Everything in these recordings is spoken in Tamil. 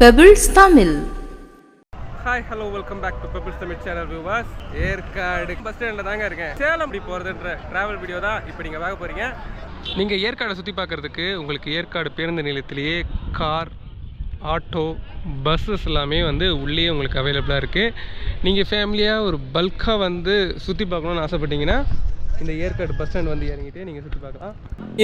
Pebbles Tamil hi hello welcome back to peoples Tamil channel viewers Yercaud bus ஸ்டாண்டில் தாங்க இருக்கேன். சேலம் இப்படி போகிறதுன்ற ட்ராவல் வீடியோ தான் இப்போ நீங்கள் பார்க்க போகிறீங்க நீங்கள் ஏற்காடை சுற்றி பார்க்குறதுக்கு உங்களுக்கு ஏற்காடு பேருந்து நிலையத்திலேயே கார் ஆட்டோ பஸ்ஸஸ் எல்லாமே வந்து உள்ளே உங்களுக்கு அவைலபிளாக இருக்குது நீங்கள் ஃபேமிலியாக ஒரு பல்காக வந்து சுற்றி பார்க்கணுன்னு ஆசைப்பட்டீங்கன்னா இந்த ஏற்காடு பஸ் ஸ்டாண்ட் வந்து இறங்கிட்டு நீங்கள் சுற்றி பார்க்கலாம்.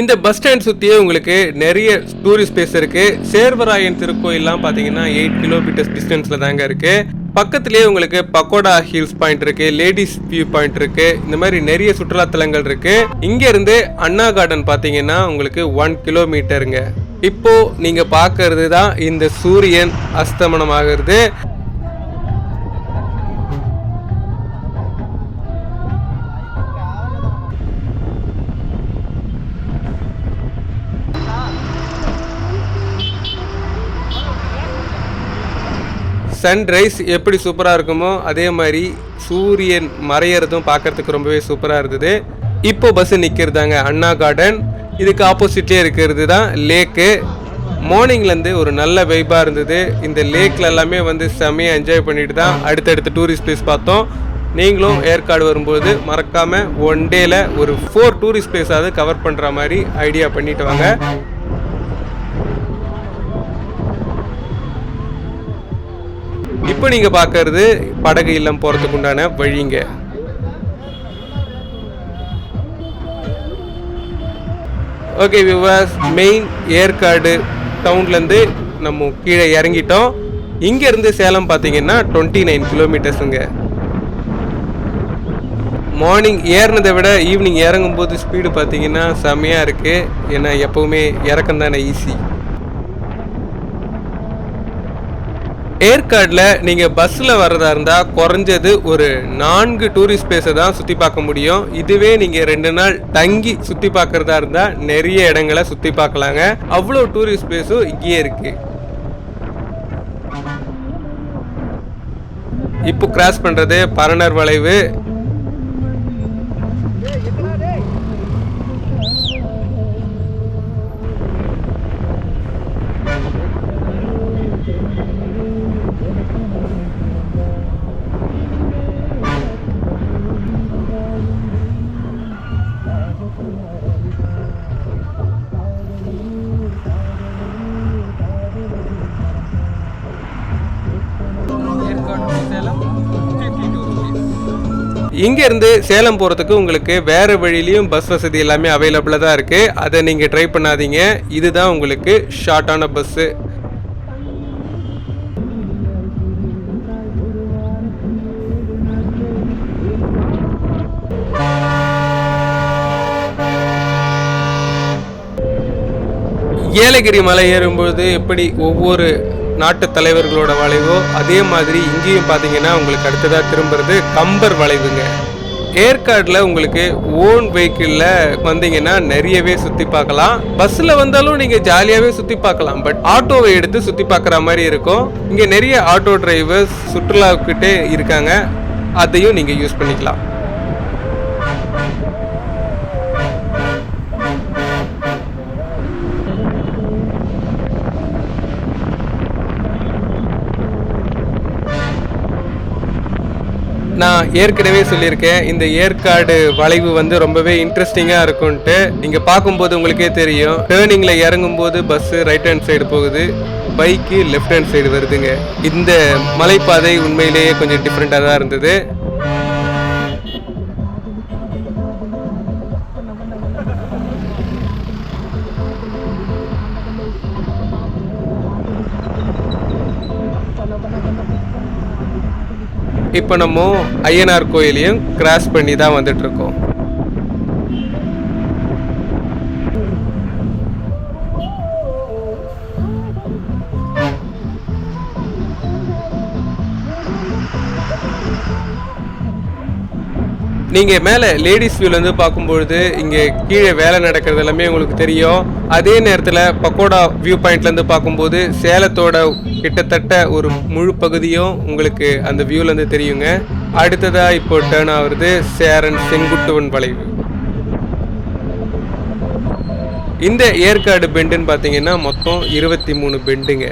இந்த பஸ் ஸ்டாண்ட் சுற்றியே உங்களுக்கு நிறைய டூரிஸ்ட் பிளேஸ் இருக்குது சேர்வராயன் திருக்கோயில்லாம் பார்த்தீங்கன்னா எயிட் கிலோமீட்டர்ஸ் டிஸ்டன்ஸில் தாங்க இருக்குது பக்கத்துலேயே உங்களுக்கு பக்கோடா ஹில்ஸ் பாயிண்ட் இருக்கு லேடிஸ் வியூ பாயிண்ட் இருக்கு இந்த மாதிரி நிறைய சுற்றுலாத்தலங்கள் இருக்கு. இங்க இருந்து அண்ணா கார்டன் பார்த்தீங்கன்னா உங்களுக்கு ஒன் கிலோமீட்டருங்க. இப்போ நீங்க பார்க்கறது தான் இந்த சூரியன் அஸ்தமனம் ஆகிறது சன்ரைஸ் எப்படி சூப்பராக இருக்குமோ அதே மாதிரி சூரியன் மறையிறதும் பார்க்கறதுக்கு ரொம்பவே சூப்பராக இருந்தது. இப்போ பஸ் நிற்கிறதாங்க அண்ணா கார்டன் இதுக்கு ஆப்போசிட்லேயே இருக்கிறது தான் லேக்கு மார்னிங்லேருந்து ஒரு நல்ல வைப்பாக இருந்தது. இந்த லேக்கில் எல்லாமே வந்து செம்மையாக என்ஜாய் பண்ணிட்டு தான் அடுத்தடுத்த டூரிஸ்ட் பிளேஸ் பார்த்தோம். நீங்களும் ஏற்காடு வரும்போது மறக்காமல் ஒன் டேயில் ஒரு ஃபோர் டூரிஸ்ட் பிளேஸாவது கவர் பண்ணுற மாதிரி ஐடியா பண்ணிட்டு வாங்க. இப்போ நீங்கள் பார்க்கறது படகு இல்லம் போகிறதுக்கு உண்டான வழிங்க. ஓகே விவாஸ் மெயின் ஏற்காடு டவுன்லேருந்து நம்ம கீழே இறங்கிட்டோம். இங்கேருந்து சேலம் பார்த்தீங்கன்னா டுவெண்ட்டி நைன் கிலோமீட்டர்ஸுங்க மார்னிங் ஏறினதை விட ஈவினிங் இறங்கும்போது ஸ்பீடு பார்த்தீங்கன்னா செம்மையாக இருக்குது ஏன்னா எப்போவுமே இறக்கம் தானே ஈஸி ஏற்காடில் நீங்கள் பஸ்ஸில் வர்றதா இருந்தால் குறைஞ்சது ஒரு நான்கு டூரிஸ்ட் பிளேஸை தான் சுற்றி பார்க்க முடியும். இதுவே நீங்கள் ரெண்டு நாள் தங்கி சுற்றி பார்க்குறதா இருந்தால் நிறைய இடங்களை சுற்றி பார்க்கலாங்க. அவ்வளோ டூரிஸ்ட் பிளேஸும் இங்கேயே இருக்குது இப்போ கிராஸ் பண்ணுறது பரணர் வளைவு இங்கேருந்து சேலம் போகிறதுக்கு உங்களுக்கு வேறு வழியிலையும் பஸ் வசதி எல்லாமே அவைலபிளாக தான் இருக்குது அதை நீங்கள் ட்ரை பண்ணாதீங்க. இதுதான் உங்களுக்கு ஷார்ட்டான பஸ்ஸு ஏலகிரி மலை ஏறும்போது எப்படி ஒவ்வொரு நாட்டு தலைவர்களோட வளைவோ அதே மாதிரி இங்கேயும் பார்த்தீங்கன்னா உங்களுக்கு அடுத்ததாக திரும்புறது கம்பர் வளைவுங்க. ஏற்காடில் உங்களுக்கு ஓன் வெஹிக்கிளில் வந்தீங்கன்னா நிறையவே சுற்றி பார்க்கலாம். பஸ்ஸில் வந்தாலும் நீங்கள் ஜாலியாகவே சுற்றி பார்க்கலாம். பட் ஆட்டோவை எடுத்து சுற்றி பார்க்குற மாதிரி இருக்கும். இங்கே நிறைய ஆட்டோ டிரைவர்ஸ் சுற்றுலாக்கிட்டே இருக்காங்க. அதையும் நீங்கள் யூஸ் பண்ணிக்கலாம். நான் ஏற்கனவே சொல்லியிருக்கேன் இந்த ஏற்காடு வளைவு வந்து ரொம்பவே இன்ட்ரெஸ்டிங்காக இருக்கும்ன்ட்டு. நீங்கள் பார்க்கும்போது உங்களுக்கே தெரியும். டேர்னிங்கில் இறங்கும்போது பஸ்ஸு ரைட் ஹேண்ட் சைடு போகுது. பைக்கு லெஃப்ட் ஹேண்ட் சைடு வருதுங்க. இந்த மலைப்பாதை உண்மையிலேயே கொஞ்சம் டிஃப்ரெண்ட்டாக தான் இருந்தது. இப்போ நம்ம ஐயனார் கோயிலையும் கிராஸ் பண்ணி தான் வந்துட்டு நீங்கள் மேலே லேடிஸ் வியூலேருந்து பார்க்கும்பொழுது இங்கே கீழே வேலை நடக்கிறது எல்லாமே உங்களுக்கு தெரியும். அதே நேரத்தில் பக்கோடா வியூ பாயிண்ட்லேருந்து பார்க்கும்போது சேலத்தோட கிட்டத்தட்ட ஒரு முழு பகுதியும் உங்களுக்கு அந்த வியூலேருந்து தெரியுங்க. அடுத்ததாக இப்போ டேர்ன் ஆகுறது சேரன் செங்குட்டுவன் வளைவு இந்த ஏற்காடு பெண்டுன்னு பார்த்தீங்கன்னா மொத்தம் இருபத்தி மூணு பெண்டுங்க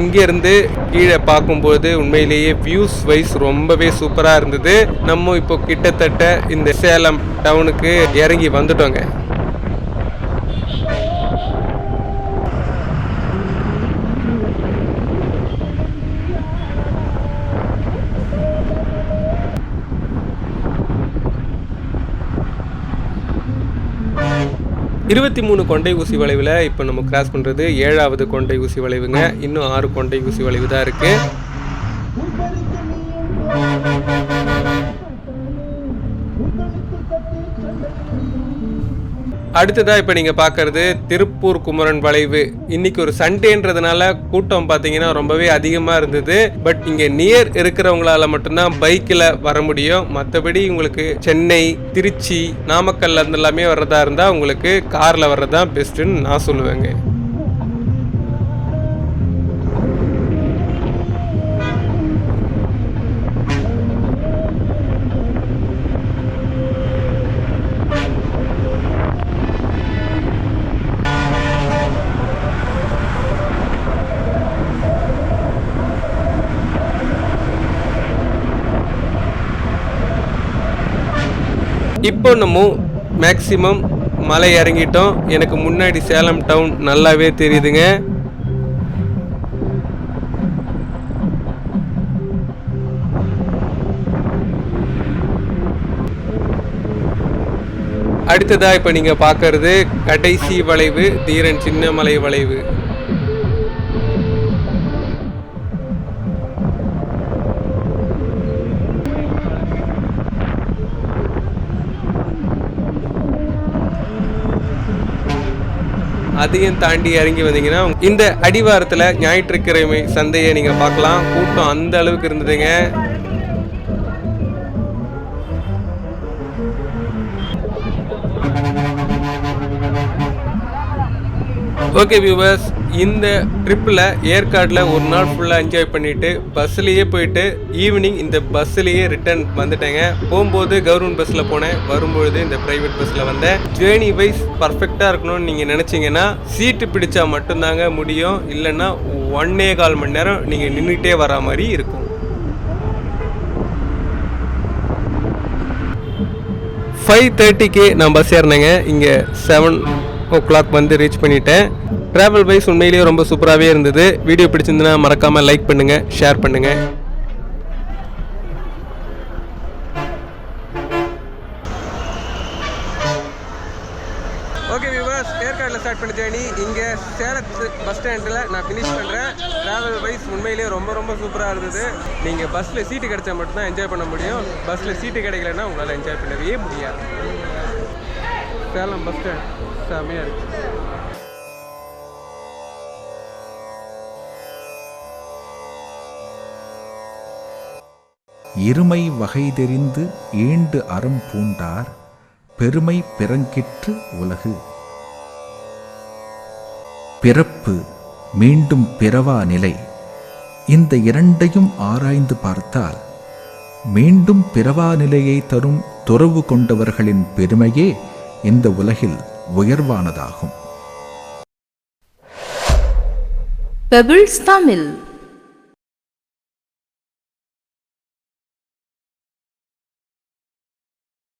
இங்கேருந்து கீழே பார்க்கும்போது உண்மையிலேயே வியூஸ் வைஸ் ரொம்பவே சூப்பராக இருந்தது. நம்ம இப்போ கிட்டத்தட்ட இந்த சேலம் டவுனுக்கு இறங்கி வந்துட்டோங்க. இருபத்தி மூணு கொண்டை ஊசி வளைவில் இப்போ நம்ம கிராஸ் பண்ணுறது ஏழாவது கொண்டை ஊசி வளைவுங்க. இன்னும் ஆறு கொண்டை ஊசி வளைவு தான் இருக்குது அடுத்ததாக இப்போ நீங்கள் பார்க்குறது திருப்பூர் குமரன் வளைவு. இன்னைக்கு ஒரு சண்டேன்றதுனால கூட்டம் பார்த்தீங்கன்னா ரொம்பவே அதிகமாக இருந்தது. பட் இங்கே நியர் இருக்கிறவங்களால மட்டும்தான் பைக்கில் வர முடியும். மற்றபடி உங்களுக்கு சென்னை திருச்சி நாமக்கல்ல இருந்து எல்லாமே வர்றதா இருந்தால் உங்களுக்கு காரில் வர்றது தான் பெஸ்ட்டுன்னு நான் சொல்லுவேங்க. இப்போ நம்ம மேக்ஸிமம் மலை இறங்கிட்டோம். எனக்கு முன்னாடி சேலம் டவுன் நல்லாவே தெரியுதுங்க. அடுத்ததாக இப்போ நீங்கள் பார்க்கறது கடைசி வளைவு தீரன் சின்னமலை வளைவு. அதையும் தாண்டி இறங்கி வந்தீங்கன்னா இந்த அடிவாரத்தில் ஞாயிற்றுக்கிழமை சந்தையை நீங்கள் பார்க்கலாம். கூட்டம் அந்த அளவுக்கு இருந்ததுங்க. ஓகே வியூவர்ஸ் இந்த ட்ரிப்பில் ஏற்காடில் ஒரு நாள் ஃபுல்லாக என்ஜாய் பண்ணிவிட்டு பஸ்ஸுலேயே போயிட்டு ஈவினிங் இந்த பஸ்ஸுலேயே ரிட்டர்ன் வந்துட்டேங்க. போகும்போது கவர்மெண்ட் பஸ்ஸில் போனேன். வரும்பொழுது இந்த ப்ரைவேட் பஸ்ஸில் வந்தேன். ஜேர்னி வைஸ் பர்ஃபெக்டாக இருக்கணும்னு நீங்கள் நினச்சிங்கன்னா சீட்டு பிடிச்சா மட்டும்தாங்க முடியும். இல்லைன்னா ஒன்னே கால் மணி நேரம் நீங்கள் நின்றுட்டே வர மாதிரி இருக்கும். ஃபைவ் தேர்ட்டிக்கு நான் பஸ் ஏறினேங்க. இங்கே செவன் ஓ கிளாக் வந்து ரீச் பண்ணிட்டேன். ட்ராவல் வைஸ் உண்மையிலேயே ரொம்ப சூப்பராகவே இருந்தது. வீடியோ பிடிச்சிருந்துன்னா மறக்காமல் லைக் பண்ணுங்கள் ஷேர் பண்ணுங்கள் ஓகே வியூவர்ஸ் ஏற்காடில் ஸ்டார்ட் பண்ண ஜேர்னி இங்கே சேலத்து பஸ் ஸ்டாண்டில் நான் ஃபினிஷ் பண்ணுறேன் ட்ராவல் வைஸ் உண்மையிலேயே ரொம்ப ரொம்ப சூப்பராக இருந்தது. நீங்கள் பஸ்ஸில் சீட்டு கிடைச்சா மட்டும்தான் என்ஜாய் பண்ண முடியும். பஸ்ஸில் சீட்டு கிடைக்கலன்னா உங்களால் என்ஜாய் பண்ணவே முடியாது. சேலம் பஸ் ஸ்டாண்ட் செமையாக இருக்குது இருமை வகை தெரிந்து ஈண்டு அறம் பூண்டார் பெருமை பிறங்கிற்று உலகு. பிறப்பு மீண்டும் பிறவா நிலை. இந்த இரண்டையும் ஆராய்ந்து பார்த்தால் மீண்டும் பிறவா நிலையை தரும் துறவு கொண்டவர்களின் பெருமையே இந்த உலகில் உயர்வானதாகும். பெபிள்ஸ் தமிழ்